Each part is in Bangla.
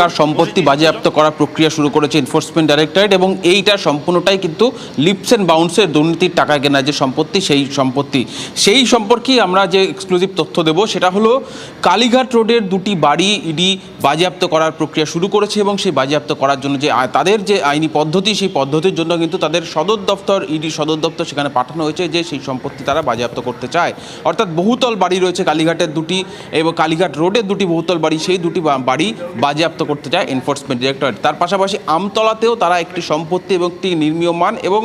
তার সম্পত্তি বাজেয়াপ্ত করার প্রক্রিয়া শুরু করেছে এনফোর্সমেন্ট ডাইরেক্টরেট এবং এইটা সম্পূর্ণটাই কিন্তু লিপস অ্যান্ড বাউন্সের দুর্নীতির টাকা কেনা যে সম্পত্তি, সেই সম্পত্তি। সেই সম্পর্কে আমরা যে এক্সক্লুসিভ তথ্য দেব, সেটা হলো কালীঘাট রোডের দুটি বাড়ি ইডি বাজেয়াপ্ত করার প্রক্রিয়া শুরু করেছে এবং সেই বাজেয়াপ্ত করার জন্য যে তাদের যে আইনি পদ্ধতি, সেই পদ্ধতির জন্য কিন্তু তাদের সদর দপ্তর, ইডি সদর দপ্তর সেখানে পাঠানো হয়েছে যে সেই সম্পত্তি তারা বাজেয়াপ্ত করতে চায়। অর্থাৎ বহুতল বাড়ি রয়েছে কালীঘাটের দুটি এবং কালীঘাট রোডের দুটি বহুতল বাড়ি, সেই দুটি বাড়ি বাজেয়াপ্ত করতে চায় এনফোর্সমেন্ট ডিরেক্টরেট তার পাশাপাশি আমতলাতেও তারা একটি সম্পত্তি এবং একটি নির্মীয়মান এবং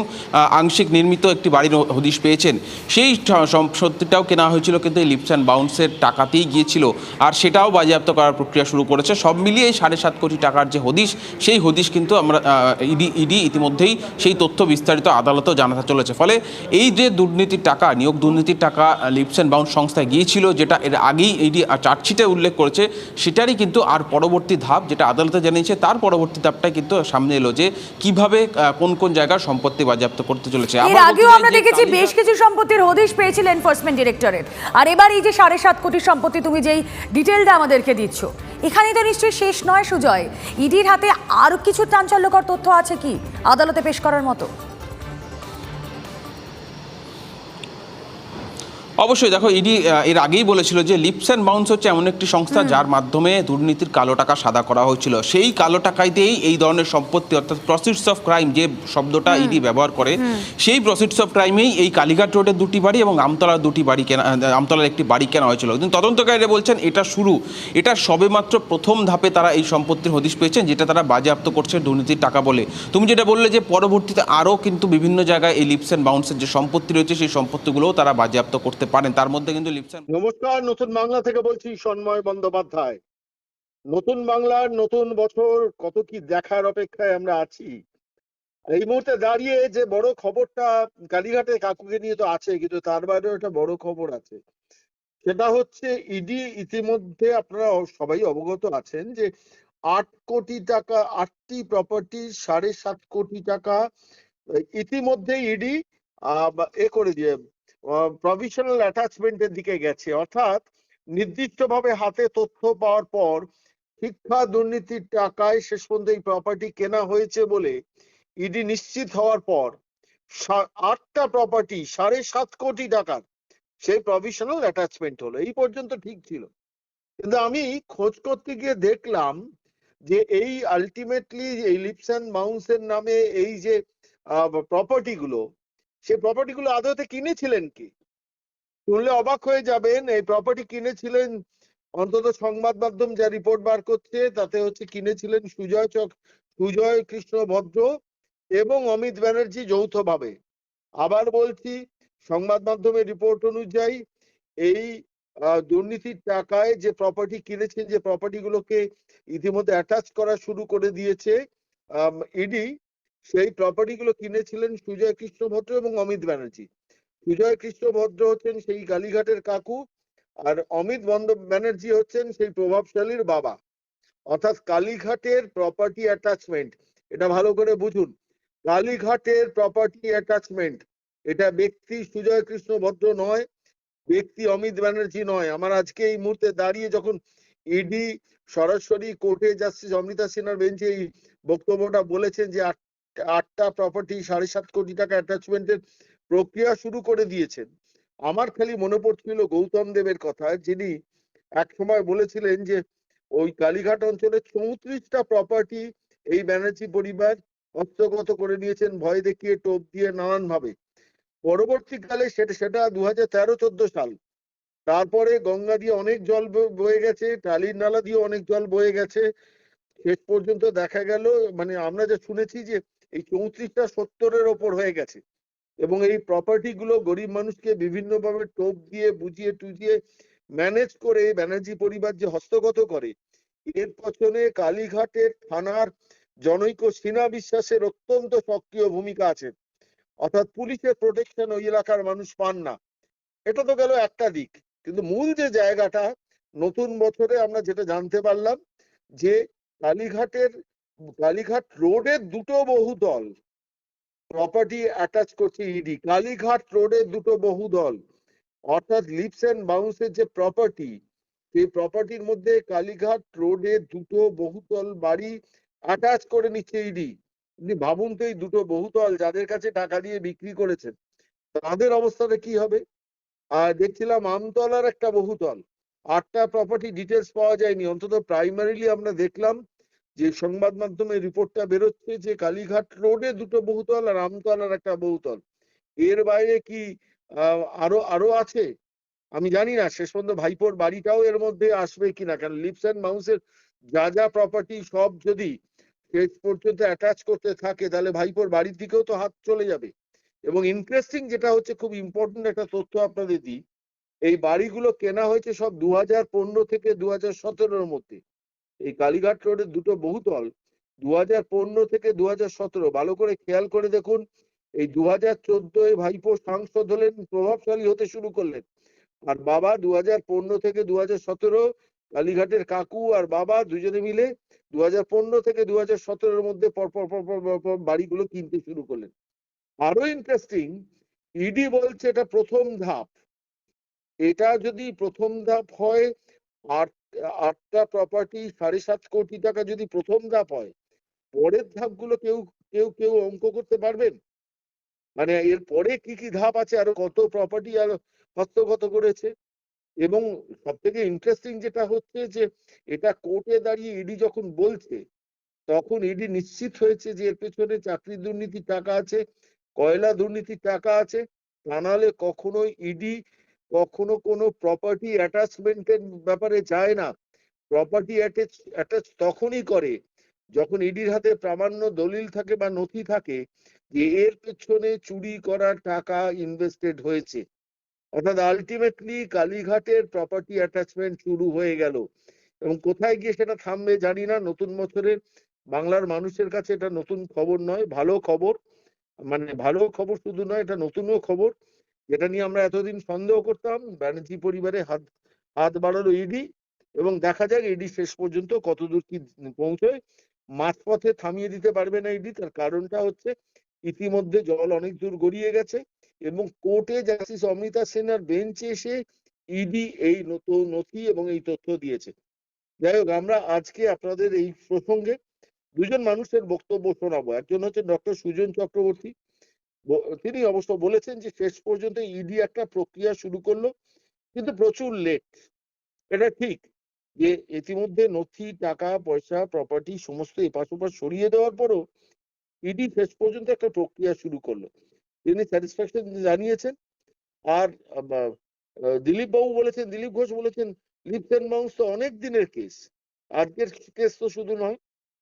আংশিক নির্মিত একটি বাড়ির হদিশ পেয়েছেন। সেই সম্পত্তিটাও কেনা হয়েছিল কিন্তু এই লিপস অ্যান্ড বাউন্সের টাকাতেই গিয়েছিল। আর সেটাও বাজেয়াপ্ত করার প্রক্রিয়া শুরু করেছে। সব মিলিয়ে সাড়ে সাত কোটি টাকার যে হদিশ, সেই হদিশ কিন্তু আমরা ইডি ইডি ইতিমধ্যেই সেই তথ্য বিস্তারিত আদালতেও জানাতে চলেছে। ফলে এই যে দুর্নীতির টাকা, নিয়োগ দুর্নীতির টাকা লিপস অ্যান্ড বাউন্স সংস্থায় গিয়েছিল, যেটা এর আগেই ইডি চার্জশিটে উল্লেখ করেছে, সেটারই কিন্তু আর পরবর্তী ধাপ যেটা আদালতে জানিয়েছে তার পরবর্তী ধাপটা কিন্তু সামনে এলো যে কীভাবে কোন কোন জায়গার সম্পত্তি বাজেয়াপ্ত করতে চলেছে। এর আগেও আমরা দেখেছি বেশ কিছু সম্পত্তির হদিশ পেয়েছিল এনফোর্সমেন্ট ডিরেক্টরেট আর এবার এই যে সাড়ে সাত কোটি সম্পত্তি তুমি যেই ডিটেলটা আমাদেরকে দিচ্ছ এখানেই তো নিশ্চয়ই শেষ নয় সুজয়। ইডির হাতে আরও কিছু চাঞ্চল্যকর তথ্য আছে কি আদালতে পেশ করার মতো? অবশ্যই দেখো ইডি এর আগেই বলেছিল যে লিপস অ্যান্ড বাউন্স হচ্ছে এমন একটি সংস্থা যার মাধ্যমে দুর্নীতির কালো টাকা সাদা করা হয়েছিল। সেই কালো টাকাইতেই এই ধরনের সম্পত্তি অর্থাৎ প্রসিডস অফ ক্রাইম যে শব্দটা ইডি ব্যবহার করে সেই প্রসিডস অফ ক্রাইমেই এই কালীঘাট রোডের দুটি বাড়ি এবং আমতলার দুটি বাড়ি কেনা আমতলার একটি বাড়ি কেনা হয়েছিল। কিন্তু তদন্তকারীরা বলছেন এটা শুরু। এটা সবেমাত্র প্রথম ধাপে তারা এই সম্পত্তির হদিশ পেয়েছেন যেটা তারা বাজেয়াপ্ত করছে দুর্নীতির টাকা বলে। তুমি যেটা বললে যে পরবর্তীতে আরও কিন্তু বিভিন্ন জায়গায় এই লিপস অ্যান্ড বাউন্সের যে সম্পত্তি রয়েছে সেই সম্পত্তিগুলোও তারা বাজেয়াপ্ত করতে পারেন তার মধ্যে কিন্তু লিপস অ্যান্ড নমস্কার নতুন বাংলা থেকে বলছি সন্ময় বন্দ্যোপাধ্যায়। নতুন বাংলার নতুন বছর কত কি দেখার অপেক্ষায় আমরা আছি। এই মুহূর্তে দাঁড়িয়ে যে বড় খবরটা কালীঘাটে কাকুকে নিয়ে তো আছে কিন্তু তার বাইরেও একটা বড় খবর আছে। সেটা হচ্ছে ইডি ইতিমধ্যে আপনারা সবাই অবগত আছেন যে আট কোটি টাকা আটটি প্রপার্টি সাড়ে সাত কোটি টাকা আহ, ইতিমধ্যে ইডি এ করে দিয়ে প্রভিশনাল অ্যাটাচমেন্টের দিকে গেছে। অর্থাৎ নির্দিষ্টভাবে হাতে তথ্য পাওয়ার পর শিক্ষা দুর্নীতির টাকায় শেষ পর্যন্ত এই প্রপার্টি কেনা হয়েছে বলে ইডি নিশ্চিত হওয়ার পর আটটা প্রপার্টি সাড়ে সাত কোটি টাকার সেই প্রভিশনাল অ্যাটাচমেন্ট হলো। এই পর্যন্ত ঠিক ছিল। কিন্তু আমি খোঁজ করতে গিয়ে দেখলাম যে এই আলটিমেটলি এই লিপস অ্যান্ড মাউন্সের নামে এই যে প্রপার্টি গুলো সেই প্রপার্টি গুলো আদতে কিনেছিলেন কি? শুনলে অবাক হয়ে যাবেন, এই প্রপার্টি কিনেছিলেন, অন্তত সংবাদ মাধ্যম যা রিপোর্ট বার করছে, তাতে হচ্ছে কিনেছিলেন সুজয় চক সুজয় কৃষ্ণ ভদ্র এবং অমিত ব্যানার্জি যৌথভাবে। আবার বলছি, সংবাদ মাধ্যমের রিপোর্ট অনুযায়ী এই দুর্নীতির টাকায় যে প্রপার্টি কিনেছেন, যে প্রপার্টি গুলোকে ইতিমধ্যে অ্যাটাচ করা শুরু করে দিয়েছে ইডি সেই প্রপার্টি গুলো কিনেছিলেন সুজয় কৃষ্ণ ভদ্র এবং অমিত ব্যানার্জি। সুজয় কৃষ্ণ ভদ্র হচ্ছেন সেই কালীঘাটের কাকু আর অমিত বন্দ ব্যানার্জি হচ্ছেন সেই প্রভাবশালীর বাবা। অর্থাৎ কালীঘাটের প্রপার্টি অ্যাটাচমেন্ট এটা ভালো করে বুঝুন। কালীঘাটের প্রপার্টি অ্যাটাচমেন্ট এটা ব্যক্তি সুজয় কৃষ্ণ ভদ্র নয়, ব্যক্তি অমিত ব্যানার্জি নয়। আমার আজকে এই মুহূর্তে দাঁড়িয়ে যখন ইডি সরাসরি কোর্টে জাস্টিস অমৃতা সিনহার বেঞ্চে এই বক্তব্যটা বলেছেন যে আট- আটটা প্রপার্টি সাড়ে সাত কোটি টাকা অ্যাটাচমেন্টের প্রক্রিয়া শুরু করে দিয়েছেন। আমার খালি মনে পড়ছিল গৌতম দেবের কথা, যিনি এক সময় বলেছিলেন যে, ওই কালীঘাট অঞ্চলে চৌত্রিশটা প্রপার্টি এই ব্যানার্জি পরিবার হস্তগত করে নিয়েছেন, ভয় দেখিয়ে টোপ দিয়ে নানান ভাবে পরবর্তীকালে সেটা সেটা দু হাজার তেরো, চোদ্দ সাল। তারপরে গঙ্গা দিয়ে অনেক জল বয়ে গেছে, টালির নালা দিয়ে অনেক জল বয়ে গেছে। শেষ পর্যন্ত দেখা গেল মানে আমরা যা শুনেছি যে এই চৌত্রিশটা সত্তরের ওপর হয়ে গেছে। এবং এই প্রপার্টি গুলো গরিব মানুষকে বিভিন্ন ভাবে টোপ দিয়ে, বুঝিয়ে টুজিয়ে ম্যানেজ করে ব্যানার্জি পরিবার যে হস্তগত করে, এর পেছনে কালীঘাটের থানার জনৈক সিনা বিশ্বাসের অত্যন্ত সক্রিয় ভূমিকা আছে। অর্থাৎ পুলিশের প্রোটেকশন ওই এলাকার মানুষ পান না। এটা তো গেল একটা দিক। কিন্তু মূল যে জায়গাটা, নতুন বছরে আমরা যেটা জানতে পারলাম যে কালীঘাটের কালীঘাট রোডের দুটো বহুদল প্রপার্টি অ্যাটাচ করছে ইডি কালীঘাট রোডের দুটো বহুদল অর্থাৎ লিপস এন্ড বাউন্সের যে প্রপার্টি সেই প্রপার্টির মধ্যে কালীঘাট রোডে দুটো বহুতল বাড়ি অ্যাটাচ করে নিচ্ছে ইডি আপনি ভাবুন তো এই দুটো বহুতল যাদের কাছে টাকা দিয়ে বিক্রি করেছেন, তাদের অবস্থাটা কি হবে? আর দেখছিলাম আমতলার একটা বহুতল আটটা প্রপার্টি ডিটেলস পাওয়া যায়নি, অন্তত প্রাইমারিলি আমরা দেখলাম যে সংবাদ মাধ্যমে রিপোর্টটা বেরোচ্ছে যে কালীঘাট রোডে দুটো বহুতল আর আমতলার একটা বহুতল। এর বাইরে কি আরও আরও আছে? আমি জানি না, শেষ পর্যন্ত ভাইপোর বাড়িটাও এর মধ্যে আসবে কিনা কারণ লিপস অ্যান্ড মাউসের যা যা প্রপার্টি সব যদি শেষ পর্যন্ত অ্যাটাচ করতে থাকে, তাহলে ভাইপোর বাড়ির দিকেও তো হাত চলে যাবে। এবং ইন্টারেস্টিং যেটা হচ্ছে, খুব ইম্পর্টেন্ট একটা তথ্য আপনাদের দিই, এই বাড়িগুলো কেনা হয়েছে সব দু থেকে দু হাজার সতেরোর মধ্যে। এই কালীঘাট রোডের দুটো বহুতল দু হাজার পনেরো থেকে দু হাজার সতেরো। ভালো করে খেয়াল করে দেখুন, এই দু হাজার চোদ্দোয় ভাইপো সাংসদ হলেন, প্রভাবশালী হতে শুরু করলেন। আর বাবা দু হাজার পনেরো থেকে দু হাজার সতেরো, কালীঘাটের কাকু আর বাবা দুজনে মিলে দু হাজার পনেরো থেকে দু হাজার সতেরোর মধ্যে পরপর পরপর পরপর বাড়িগুলো কিনতে শুরু করলেন। আরও ইন্টারেস্টিং ইডি বলছে এটা প্রথম ধাপ। এটা যদি প্রথম ধাপ হয় আট আটটা প্রপার্টি সাড়ে সাত কোটি টাকা যদি প্রথম ধাপ হয়, পরের ধাপগুলো কেউ কেউ কেউ অঙ্ক করতে পারবেন? মানে এর পরে কি কি ধাপ আছে? আরও কত প্রপার্টি আর হস্তগত করেছে? এবং সব থেকে ইন্টারেস্টিং যেটা হচ্ছে যে, এটা কোর্টে দাঁড়িয়ে ইডি যখন বলছে, তখন ইডি নিশ্চিত হয়েছে যে, এর পেছনে চাকরি দুর্নীতির টাকা আছে, কয়লা দুর্নীতির টাকা আছে, তা নাহলে কখনোই ইডি কখনো কোনো প্রপার্টি অ্যাটাচমেন্টের ব্যাপারে যায় না। প্রপার্টি অ্যাটাচ তখনই করে যখন ইডির হাতে প্রামাণ্য দলিল থাকে বা নথি থাকে যে এর পেছনে চুরি করার টাকা ইনভেস্টেড হয়েছে। অর্থাৎ আলটিমেটলি কালীঘাটের প্রপার্টি অ্যাটাচমেন্ট শুরু হয়ে গেল। এবং কোথায় গিয়ে সেটা থামবে জানি না। নতুন বছরে বাংলার মানুষের কাছে এটা নতুন খবর নয়, ভালো খবর। মানে ভালো খবর শুধু নয়, এটা নতুনও খবর। যেটা নিয়ে আমরা এতদিন সন্দেহ করতাম, ব্যানার্জি পরিবারে হাত হাত বাড়ালো ইডি এবং দেখা যাক ইডি শেষ পর্যন্ত কতদূর কি পৌঁছয়। মাঝপথে থামিয়ে দিতে পারবে না ইডি তার কারণটা হচ্ছে ইতিমধ্যে জল অনেক দূর গড়িয়ে গেছে এবং কোর্টে জাস্টিস অমৃতা সেনার বেঞ্চে এসে ইডি এই নতুন নথি এবং এই তথ্য দিয়েছে। যাই হোক, আমরা আজকে আপনাদের এই প্রসঙ্গে দুজন মানুষের বক্তব্য শোনাবো। একজন হচ্ছে ডক্টর সুজন চক্রবর্তী তিনি অবশ্য বলেছেন যে শেষ পর্যন্ত ইডি একটা প্রক্রিয়া শুরু করল, কিন্তু প্রচুর লেট এটা ঠিক যে ইতিমধ্যে নথি, টাকা, পয়সা প্রপার্টি সমস্ত এপাশ ওপাশ সরিয়ে দেওয়ার পরও ইডি শেষ পর্যন্ত একটা প্রক্রিয়া শুরু করল। তিনি স্যাটিসফ্যাকশন জানিয়েছেন। আর দিলীপ বাবু বলেছেন, দিলীপ ঘোষ বলেছেন লিপস এন্ড মাউন্স তো অনেক দিনের কেস আজকের কেস তো শুধু নয়,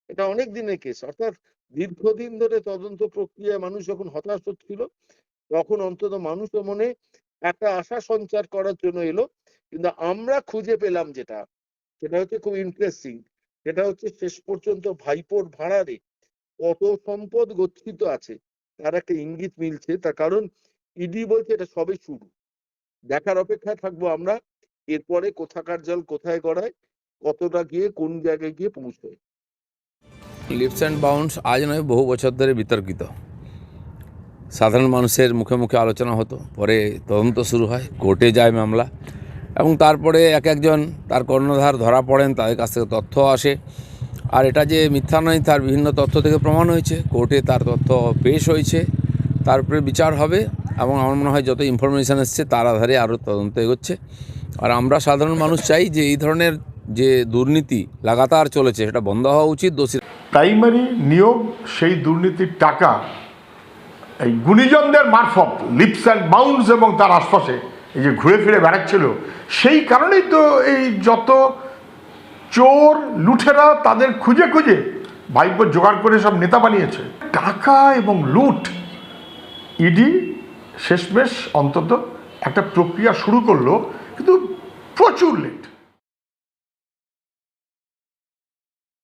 এটা অনেক দিনের কেস অর্থাৎ দীর্ঘদিন ধরে তদন্ত প্রক্রিয়ায় মানুষ যখন হতাশ হচ্ছিল, তখন অন্তত মানুষের মনে একটা আশা সঞ্চার করার জন্য এলো। কিন্তু আমরা খুঁজে পেলাম যেটা, সেটা হচ্ছে খুব ইন্টারেস্টিং সেটা হচ্ছে শেষ পর্যন্ত ভাইপোর ভাড়ারে কত সম্পদ গচ্ছিত আছে, তার একটা ইঙ্গিত মিলছে। তার কারণ ইডি বলছে এটা সবে শুরু। দেখার অপেক্ষায় থাকব আমরা, এরপরে কোথাকার জল কোথায় গড়ায়, কতটা গিয়ে কোন জায়গায় গিয়ে পৌঁছয়। লিপস অ্যান্ড বাউন্স আজ নয়, বহু বছর ধরে বিতর্কিত। সাধারণ মানুষের মুখে মুখে আলোচনা হতো, পরে তদন্ত শুরু হয়, কোর্টে যায় মামলা, এবং তারপরে এক একজন তার কর্ণধার ধরা পড়েন, তাদের কাছ থেকে তথ্য আসে। আর এটা যে মিথ্যা নয়, তার বিভিন্ন তথ্য থেকে প্রমাণ হয়েছে। কোর্টে তার তথ্য পেশ হয়েছে, তার উপরে বিচার হবে, এবং আমার মনে হয় যত ইনফরমেশান এসছে, তার আধারে আরও তদন্ত এগোচ্ছে। আর আমরা সাধারণ মানুষ চাই যে এই ধরনের যে দুর্নীতি লাগাতার চলেছে, সেটা বন্ধ হওয়া উচিত, দোষী প্রাইমারি নিয়োগ, সেই দুর্নীতির টাকা এই গুণীজনদের মারফত লিপস অ্যান্ড বাউন্স এবং তার আশপাশে এই যে ঘুরে ফিরে বেড়াচ্ছিল, সেই কারণেই তো এই যত চোর লুঠেরা তাদের খুঁজে খুঁজে ভাইপো জোগাড় করে সব নেতা বানিয়েছে। টাকা এবং লুট, ইডি শেষমেশ অন্তত একটা প্রক্রিয়া শুরু করল, কিন্তু প্রচুর লেট